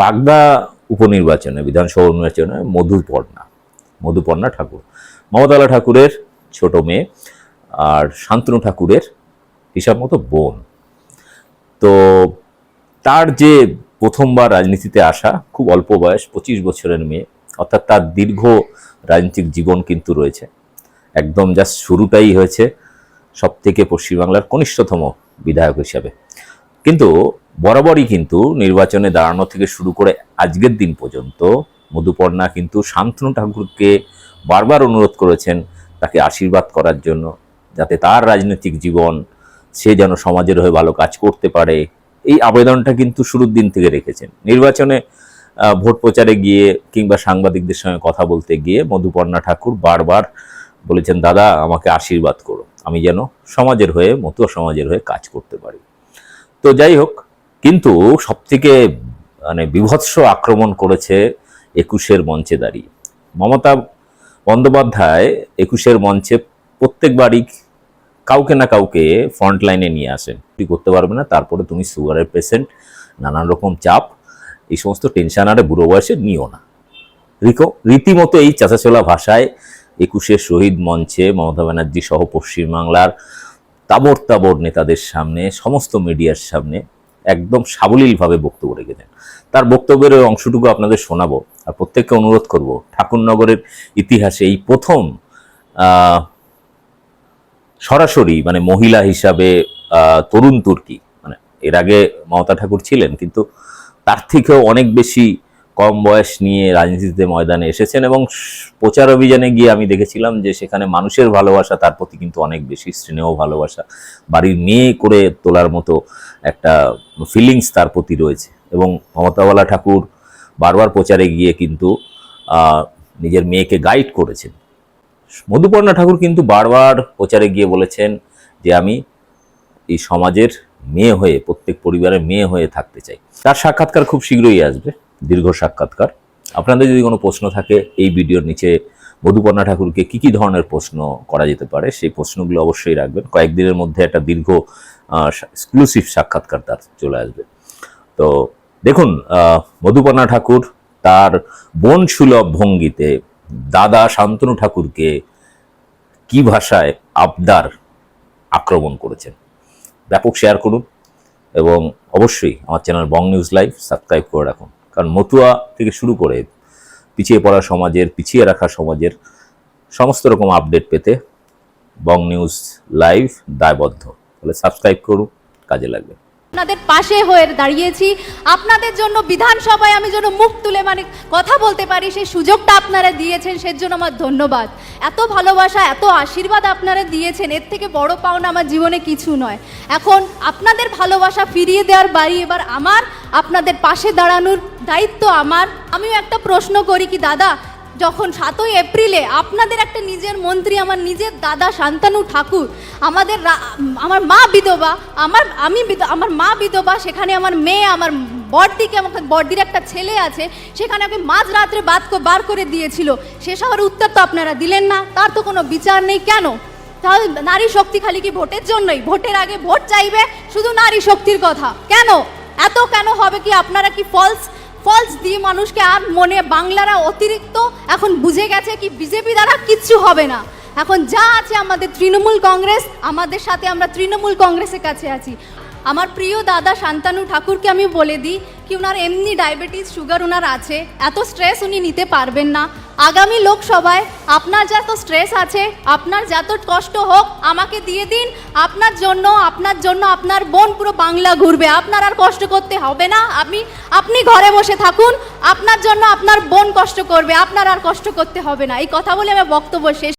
বাগদা উপনির্বাচনে, বিধানসভা নির্বাচনে মধুপর্ণা মধুপর্ণা ঠাকুর। মমতালা ঠাকুরের ছোট মেয়ে আর শান্তনু ঠাকুরের হিসাব মতো বোন। তো তার যে প্রথমবার রাজনীতিতে আসা, খুব অল্প বয়স, পঁচিশ বছরের মেয়ে, অর্থাৎ তার দীর্ঘ রাজনৈতিক জীবন কিন্তু রয়েছে। একদম জাস্ট শুরুটাই হয়েছে সব থেকে পশ্চিমবাংলার কনিষ্ঠতম বিধায়ক হিসাবে। কিন্তু বরাবরই কিন্তু নির্বাচনে দাঁড়ানো থেকে শুরু করে আজকের দিন পর্যন্ত মধুপর্ণা কিন্তু শান্তনু ঠাকুরকে বারবার অনুরোধ করেছেন তাকে আশীর্বাদ করার জন্য যাতে তার রাজনৈতিক জীবন সে যেন সমাজের হয়ে ভালো কাজ করতে পারে। এই আবেদনটা কিন্তু শুরুর দিন থেকে রেখেছেন। নির্বাচনে ভোট প্রচারে গিয়ে কিংবা সাংবাদিকদের সঙ্গে কথা বলতে গিয়ে মধুপর্ণা ঠাকুর বারবার বলেছেন, দাদা, আমাকে আশীর্বাদ করো। আমি যেন সমাজের হয়ে মতো সমাজের হয়ে কাজ করতে পারি। তো যাই হোক কিন্তু সবথেকে মানে বিভৎস আক্রমণ করেছে একুশের মঞ্চে দাঁড়িয়ে। মমতা বন্দ্যোপাধ্যায় একুশের মঞ্চে প্রত্যেকবারই কাউকে না কাউকে ফ্রন্ট লাইনে নিয়ে আসেন। তুই করতে পারবে না, তারপরে তুমি সুগারের পেশেন্ট নানান রকম চাপ, এই সমস্ত টেনশন আরে বুড়ো বয়সে নিও না। রিকো, রীতিমতো এই চাচাচোলা ভাষায় একুশের শহীদ মঞ্চে মমতা ব্যানার্জি সহ পশ্চিমবাংলার তাবর তাবর নেতাদের সামনে, সমস্ত মিডিয়ার সামনে একদম সাবলীলভাবে বক্তব্য রেখেছেন। তার বক্তব্যের ওই অংশটুকু আপনাদের শোনাবো আর প্রত্যেককে অনুরোধ করব ঠাকুরনগরের ইতিহাসে এই প্রথম সরাসরি মানে মহিলা হিসাবে তরুণ তুর্কি মানে এর আগে মমতা ঠাকুর ছিলেন, কিন্তু তার থেকেও অনেক বেশি কম বয়স নিয়ে রাজনীতিতে ময়দানে এসেছেন এবং প্রচার অভিযানে গিয়ে আমি দেখেছিলাম যে সেখানে মানুষের ভালোবাসা, তার প্রতি কিন্তু অনেক বেশি স্নেহ ভালোবাসা, বাড়ির মেয়ে করে তোলার মতো একটা ফিলিংস তার প্রতি রয়েছে। এবং মমতাওয়ালা ঠাকুর বারবার প্রচারে গিয়ে কিন্তু নিজের মেয়েকে গাইড করেছেন। মধুপর্ণা ঠাকুর কিন্তু বারবার প্রচারে গিয়ে বলেছেন যে, আমি এই সমাজের মেয়ে হয়ে, প্রত্যেক পরিবারের মেয়ে হয়ে থাকতে চাই। তার সাক্ষাৎকার খুব শীঘ্রই আসবে, দীর্ঘ সাক্ষাৎকার। আপনাদের যদি কোনো প্রশ্ন থাকে, এই ভিডিওর নিচে মধুপর্ণা ঠাকুরকে কি কি ধরনের প্রশ্ন করা যেতে পারে, সেই প্রশ্নগুলো অবশ্যই রাখবেন। কয়েকদিনের মধ্যে একটা দীর্ঘ এক্সক্লুসিভ সাক্ষাৎকার তার চলে আসবে। তো দেখুন মধুপর্ণা ঠাকুর তার বোন সুলভ ভঙ্গিতে দাদা শান্তনু ঠাকুরকে কি ভাষায় আবদার আক্রমণ করেছেন? ব্যাপক শেয়ার করুন এবং অবশ্যই আমার channel Bong news live subscribe করে রাখুন। কারণ মতুয়া থেকে শুরু করে পিছিয়ে পড়া সমাজের, পিছিয়ে রাখা সমাজের সমস্ত রকম আপডেট পেতে বং নিউজ লাইভ দায়বদ্ধ। তাহলে সাবস্ক্রাইব করুন, কাজে লাগবে। আপনাদের পাশে হয়ে দাঁড়িয়েছি। আপনাদের জন্য বিধানসভায় আমি যেন মুখ তুলে মানে কথা বলতে পারি, সেই সুযোগটা আপনারা দিয়েছেন সের জন্য আমার ধন্যবাদ। এত ভালোবাসা, এত আশীর্বাদ আপনারা দিয়েছেন, এর থেকে বড় পাওনা আমার জীবনে কিছু নয়। এখন আপনাদের ভালোবাসা ফিরিয়ে দেওয়ার বাড়ি এবার আমার, আপনাদের পাশে দাঁড়ানোর দায়িত্ব আমার। আমিও একটা প্রশ্ন করি কি, দাদা যখন সাতই এপ্রিলে আপনাদের একটা নিজের মন্ত্রী, আমার নিজের দাদা শান্তানু ঠাকুর, আমাদের আমার মা বিধবা, আমার, আমি আমার মা বিধবা, সেখানে আমার মেয়ে, আমার বড়দিকে আমাকে বড়দির একটা ছেলে আছে, সেখানে ওকে মাঝ রাত্রে বাদ বার করে দিয়েছিল। সে সবার উত্তর তো আপনারা দিলেন না, তার তো কোনো বিচার নেই, কেন? তাহলে নারী শক্তি খালি কি ভোটের জন্যই? ভোটের আগে ভোট চাইবে শুধু নারী শক্তির কথা। কেন? এত কেন হবে কি আপনারা কি ফলস ফলস দিয়ে মানুষকে আর মনে বাংলারা অতিরিক্ত এখন বুঝে গেছে কি বিজেপি দ্বারা কিচ্ছু হবে না। এখন যা আছে আমাদের তৃণমূল কংগ্রেস, আমাদের সাথে আমরা তৃণমূল কংগ্রেসের কাছে আছি। আমার প্রিয় দাদা শান্তানু ঠাকুরকে আমি বলে দিই, কি ওনার এমনি ডায়াবেটিস সুগার ওনার আছে, এত স্ট্রেস উনি নিতে পারবেন না। আগামী লোকসভায় আপনার যত স্ট্রেস আছে, আপনার যত কষ্ট হোক, আমাকে দিয়ে দিন। আপনার জন্য আপনার জন্য আপনার বোন পুরো বাংলা ঘুরবে। আপনার আর কষ্ট করতে হবে না। আমি আপনি ঘরে বসে থাকুন। আপনার জন্য আপনার বোন কষ্ট করবে। আপনার আর কষ্ট করতে হবে না। এই কথা বলে আমার বক্তব্য শেষ।